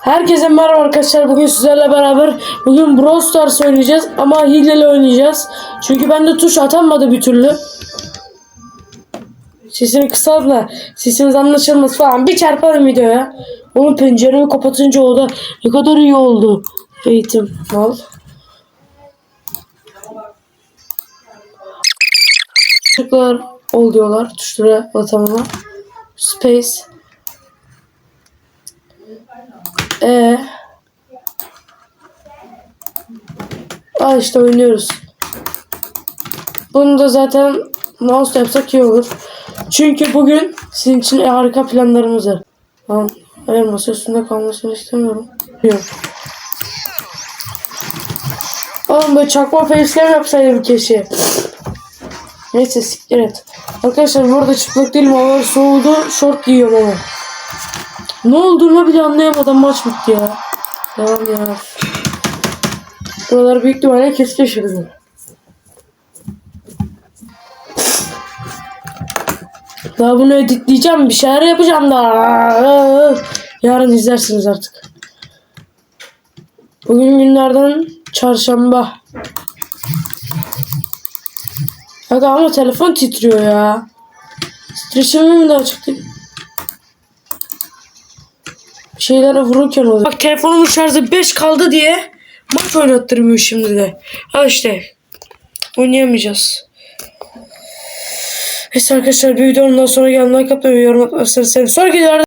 Herkese merhaba arkadaşlar. Bugün sizlerle beraber bugün Brawl Stars oynayacağız ama hileli oynayacağız. Çünkü bende tuş atanmadı bir türlü. Sesini kısaltma. Sesiniz anlaşılmaz falan. Bir çarparım videoya. Onu penceremi kapatınca o da ne kadar iyi oldu. Eğitim. Al. Tuşlar ol diyorlar. Tuşlara basamama. Space. Ee. Aa işte oynuyoruz. Bunu da zaten mouse yapsak iyi olur. Çünkü bugün sizin için harika planlarımız var. Tamam. Hayır masa üstünde kalmasını istemiyorum. Yok. Oğlum böyle çakma facecam yapsaydım keşke. Neyse siktir et. Arkadaşlar bu arada çıplak değilim. Havalar soğudu. Şort giyiyorum ama. Ne olduğunu bile anlayamadım maç bitti ya. Devam ya. Buralar büyük ihtimalle keskin şimdi. Daha bunu editleyeceğim. Bir şeyler yapacağım da. Yarın izlersiniz artık. Bugün günlerden çarşamba. Aga ama telefon titriyor ya. Titreşimi mi daha çıktı? Şeylere vururken oluyor. Bak telefonumun şarjı 5 kaldı diye maç oynattırmıyor şimdi de. Ha işte. Oynayamayacağız. Neyse arkadaşlar bir videonun daha sonra gelmeyi kapatmayı yorum atmazsanız. Sonraki videolarda